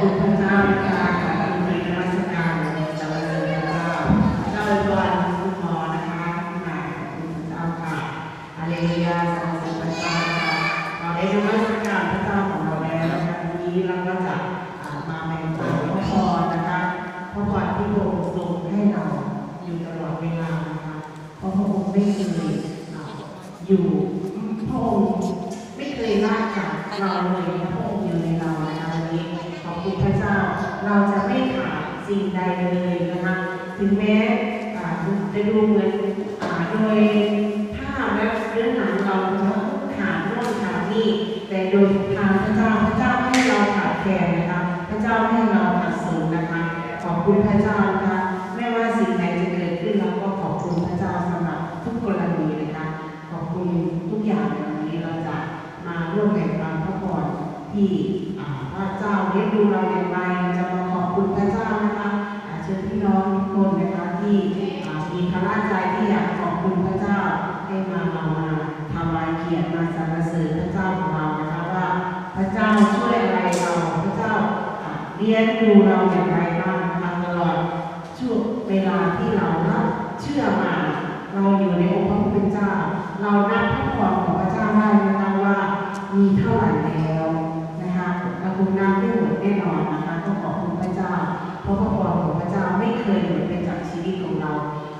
คุณพระเจ้าค่ะขอบคุณในนมัสการในรเสริญพระเจ้าเจ้าอวยพรคุณหมอนะคะที่มาขอบคุณพระเจ้าค่ะอาเลลูยาสรรเสริญพระเจ้าค่ะเราได้นมัสการพระเจ้าของเราแล้วนะคะวันนี้เราก็จะมาแบ่งปันพระพรนะคะพระพรที่พระองค์ทรงให้เราอยู่ตลอดเวลานะคะเพราะพระองค์ไม่เคยอยู่พระองค์ไม่เคยลากจากเราเลยพระองค์อยู่ในเรานะคะ เราจะไม่ขาดสิ่งใดเลยนะคะ ถึงแม้จะดูเหมือนโดยภาพและเรื่องหนังเราจะขาดโน่นขาดนี่แต่โดยทางพระเจ้าพระเจ้าให้เราขาดแคลนนะคะพระเจ้าให้เราขาดสูญนะคะขอบคุณพระเจ้านะคะไม่ว่าสิ่งใดจะเกิดขึ้นเราก็ขอบคุณพระเจ้าสำหรับทุกกรณีนะคะขอบคุณทุกอย่างในวันนี้เราจะมาร่วมแบ่งปันพระพรที่พระเจ้าเลี้ยงดูเราอย่างไร คุณพระเจ้านะคะอาเชิญพี่น้องทุกคนนะคะที่มีพระราชใจที่อยากขอบคุณพระเจ้าให้มาเรามาทำลายเกียรติมาสรรเสริญพระเจ้าของเรานะคะว่าพระเจ้าช่วยอะไรเราพระเจ้าอ่าเลี้ยงดูเราอย่างไร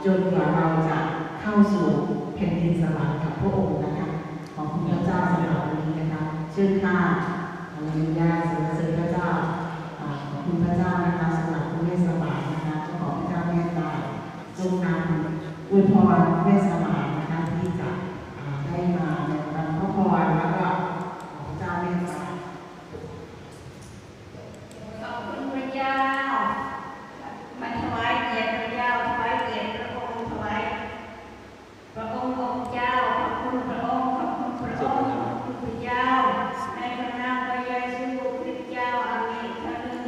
จนกว่าเราจะเข้าสู่แผ่นดินสวรรค์กับพระองค์นะคะ ของคุณพระเจ้าสำหรับวันนี้นะคะเชิญค่ะฮาเลลูยาสรรเสริญพระเจ้าขอบคุณพระเจ้านะคะสำหรับคุณแม่สบายนะคะขอพระเจ้าเมตตาจงนำอวยพรแม่สวรรค์ะที่จะอ่าได้มาในวันพระพรแล้วก็ขอพระเจ้าเมตตา ขอบคุณพระเจ้ามาถวายเกียรติพระเจ้าถวายเกียรติพระองค์ถวายพระองค์องค์เจ้าขอบคุณพระองค์ขอบคุณพระองค์ขอบคุณพระเจ้าในพระนามพระเยซูคริสต์เจ้าอาเมนพระนึง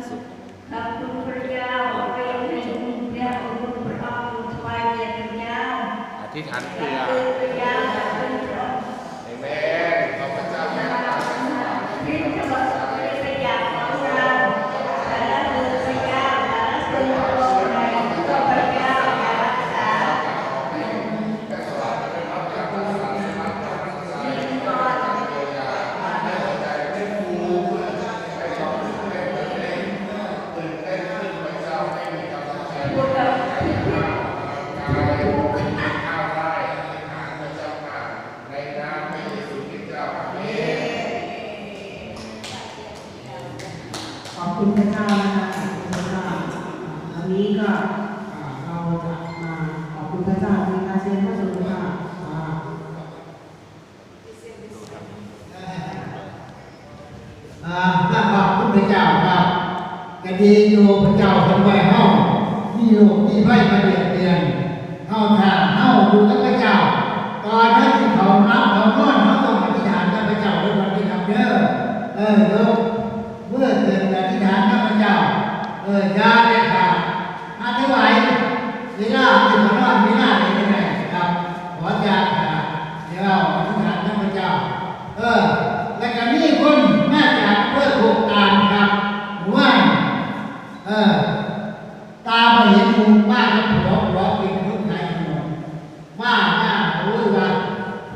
ขอบคุณพระเจ้าเรียนให้คุณพระองค์คุณพระองค์ถวายเกียรติพระเจ้า อธิษฐาน ข เพื่ อ อบ คุณพระเจ้าขอบคุณพระองค์ เอเมนขอบพระเจ้าแม่ ที่จะมาสอนในพระยาของเราแต่ละคือพระเจ้าแต่ละคือพระองค์ในตัวพระเจ้าแต่ละสามีก่อน พูดกับที่ที่ ข้าวได้อธิษฐานพระเจ้าค่ะในนามพระเยซูคริสต์เจ้าอาเมน ขอบคุณพระ เจ้านะคะขอบคุณพระเจ้าวันนี้ก็เราจะมาขอบคุณพระเจ้าในการเชิญพระสุนทรอ่าอ่านั่นบอกพระเจ้าครับกดีอยู่พระเจ้าทำไว้เฮามีโลกมีไฟมาเบียดเบียนเฮาทางเฮาดูกับพระเจ้าก่อนหน้าที่เขารับเขานอนเขาต้องอธิษฐานกับพระเจ้าด้วยวันที่ทำเด้อเออยกเมื่อเกิดอธิษฐานกับพระเจ้า เออยาเด็ดขาดอาถวายเวลาที่มานอนเวลาไหนก็ได้ครับขอจาขาดเดี๋ยวอธิษฐานกับพระเจ้า เออ แล้วก็มีคนมาจากเพื่อถูกตามครับว่าเออ ตามาเห็นมุมบ้านแล้วหัวหัวเป็นรถไถถนนมาหน้าโอ้ยว่า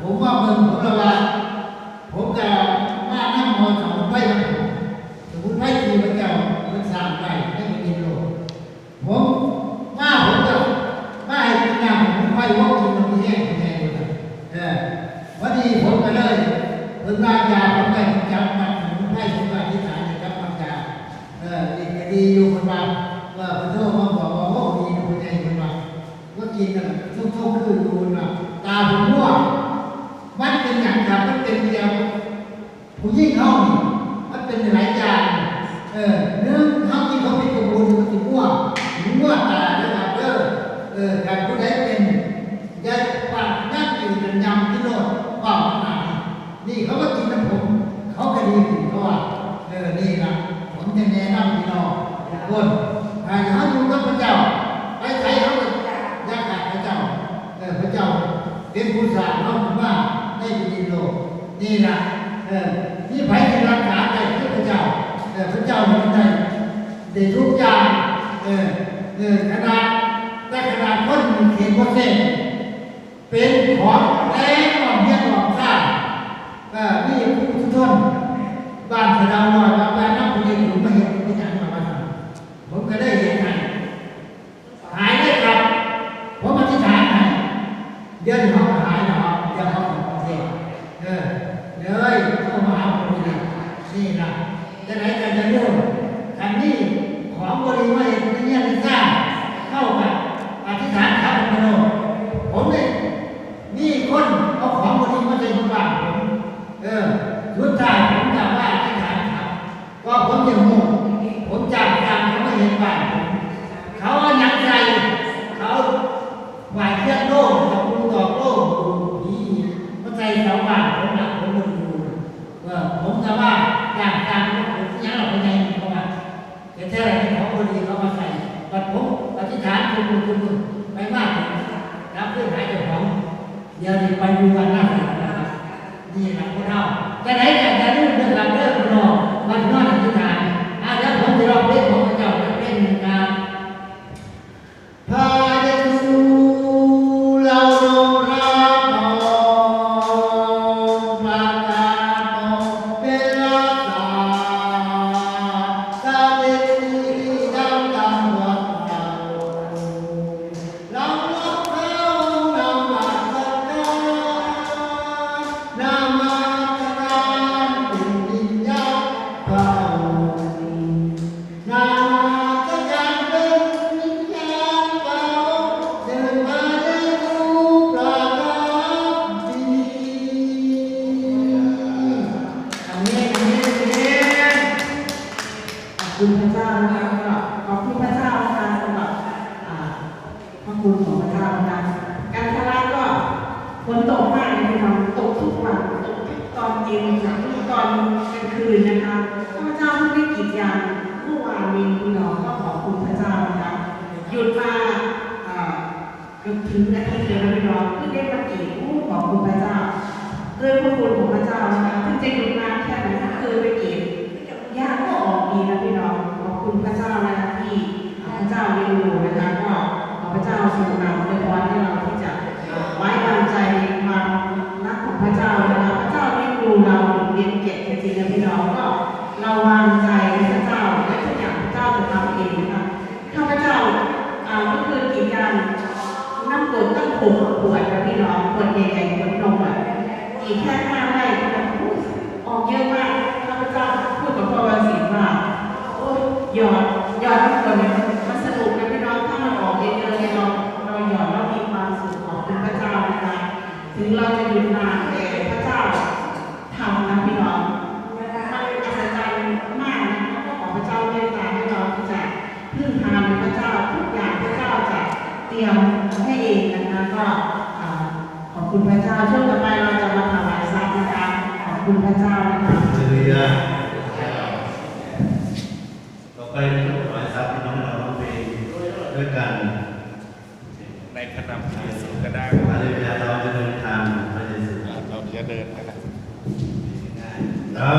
ผมว่าเมืองผมละว่าผมจะมานั่งมอสองไปนะผมสมมติให้ทีพระเจ้ามันสร้างไปให้มันมีโลกผมมาผมจะมาให้กินน้ำผมไปว่ากินมันมีแห้งแห้งเลยเออวันนี้ผมก็เลยเพิ่งมายาผมได้จำมันผมให้ผมมาที่ฐานนะครับมันยาเออดีก็ดีอยู่คนว่าว่าพระโทษมาบอกว่าโอ้ ดีนะคุณใจคนว่าว่ากินน่ะทุกทุกๆคืนดูนะตาผมม่วงมันเป็นอย่างครับมันเป็นเดียวผู้ยิ่งเขานี่มันเป็นหลายอย่างเออเนื้อเขาที่เขาเป็นกระบวนการที่ม่วงม่วงตาเด้อครับเด้อเออการผู้ใดเป็นยาปากนั่งอยู่กันยำที่โลดว่าขนาดนี้นี่เขาก็กินน้ำผมเขาก็ดีขึ้นเขาว่าเออนี่นะผมจะแนะนำพี่น้องทุกคน กนี่น คอื่เอามาใส่ปัดผมปฏิฐานคุณคุณคุณไปมากถึงรับเพื่อหายเจ้าของเดี๋ยวนี้ไปดูวันหน้านะครับนี่หลัพวกเราจะไหน เป็นทิ้งและท่องเที่ยวและไม่รอที่ได้มาเกี่ยวของคุณพระเจ้าด้วยพระคุณของพระเจ้านะคะที่จะอยู่นานแค่ไหนถ้าเคยไปเกี่ยวยากก็ออกดีนะพี่น้องขอบคุณพระเจ้านะคะที่พระเจ้าเลี้ยงดูนะคะก็ขอพระเจ้าทรงนำโดยพรให้เรา 离开岗位ุณพระเจ้านะคะเจริญต่อไปทุกหมายสัพน้องเราต้องไปด้วยกันในพระนามพระเยซูก็ได้พระเยซูเราจะเดินทางพระเยซูเราจะเดินนนะเรา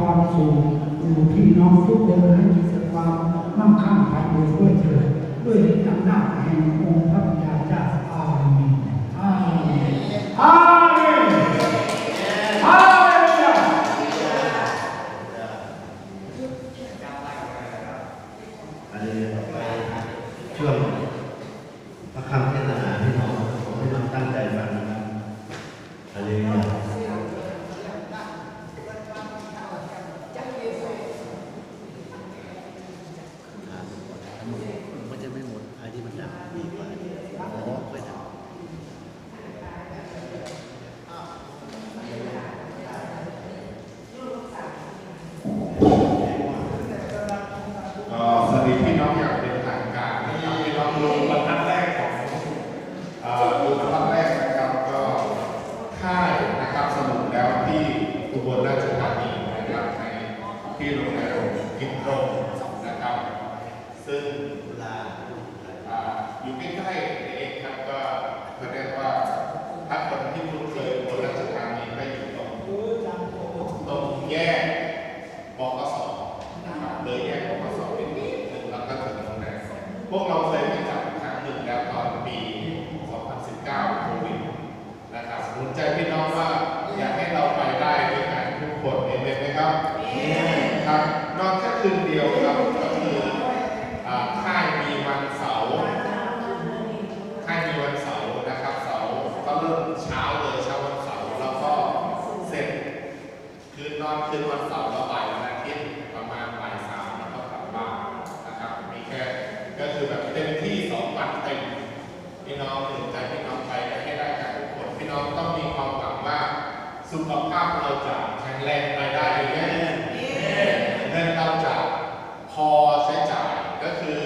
ความสูงอยู่พี่น้องทุกคนให้มีแต่ความมั่งคั่งไพบูลย์ด้วยเถิดด้วยอำนาจแห่งองค์พระบิดาเจ้าอาเมนอาเมนอาเมนอาเมน อันนี้ต่อไปช่วงพระคำเทศนาพี่น้องผมให้น้องตั้งใจฟังนะครับอันนี้มันจะไม่หมดอันที่มันดับดีกว่าอ๋อค่อยดับ ก็สวัสดีพี่น้องอย่างเป็นทางการนะครับพี่น้องดูบรรทัดแรกของเอ่อ ดูบรรทัดแรกนะครับก็ค่ายนะครับสรุปแล้วที่อุบลราชธานีนะครับในที่โรงแรมกินตรงนะครับ ซึ่งลาอยู่ใกล้ๆนี่เองครับก็เรียกว่าถ้าคนที่คุ้เคยอุบลราชธานีก็อยู่ตรงตรงแยกบกสนะครับเลยแยกบกสเป็นนิดหนึ่งแล้วก็ถึงโรงแรมพวกเราเคยไปจัดครั้งหนึ่งแล้วตอนปี 2019 โควิดนะครับสน ใจพี่น้องว่าอยากให้เราไปได้ด้วยกันทุกคนเห็นไหมครับครับนอนแค่คืนเดียวครับก็คืออ่าค่ายมีวันเสาร์ค่ายมีวันเสาร์นะครับเสาร์ก็เริ่มเช้าเลยเช้าวันเสาร์แล้วก็เสร็จคืนนอนคืนวันเสาร์แล้วบ่ายวันอาทิตย์ประมาณบ่ายสามแล้วก็กลับบ้านนะครับมีแค่ก็คือแบบเต็มที่สองวันเต็มพี่น้องถึงใจพี่น้องไปได้ น้องต้องมีความหวังว่า สุขภาพเราจะแข็งแรงไปได้เรื่อยๆเงินเราจะพอใช้จ่ายก็คือ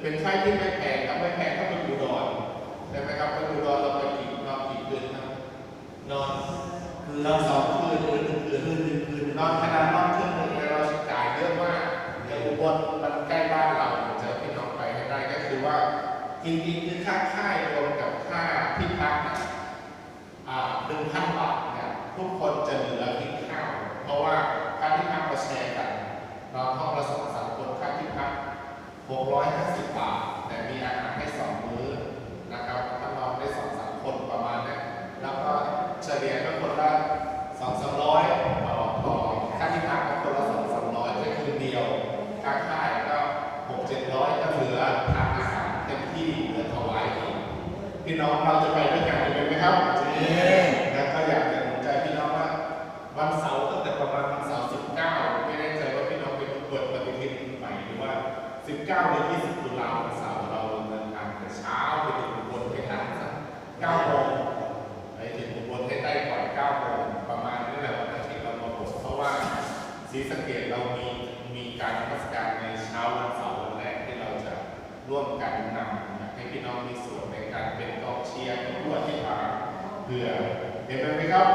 เป็นค่าที่ไม่แพงครับไม่แพงก็เป็นอุดรใช่ไหมครับเป็นอุดรเราไปกี่นอนกี่คืนครับนอนคือนอนสองคืนคืนหนึ่งคืนคืนหนึ่งคืนนอนขนาดนอนคืนหนึ่งเราจ่ายเยอะมากอย่างอุบลมันใกล้บ้านเราจะพี่น้องไปให้ได้ก็คือว่าจริงๆคือค่าค่ายรวมกับค่าที่พักเนี่ หนึ่งพันบาทเนี่ยทุกคนจะเหลือกินข้าว เพราะว่าค่าที่พักเราแชร์กันนอนห้องละสองสามคนค่าที่พักหกร้อยห้าสิบบาท แต่มีอาหารให้สองมื หม่หรือว่าสิบเก้าหรือยี่สิบตุลาวันเสาร์เราเดินทางแต่เช้าไปถึงบลให้ทันสักเก้าโมงไปถึงบลให้ได้ก่อน9โมงประมาณนี้แหละวันอาทิตย์เรามาบดเพราะว่าศรีสะเกดเรามีมีการนมัสการในเช้าวันเสาร์วันแรกที่เราจะร่วมกันนำอยากให้พี่น้องมีส่วนในการเป็นกองเชียร์เป็นผู้อธิษฐานเพื่อเห็นไหมครับ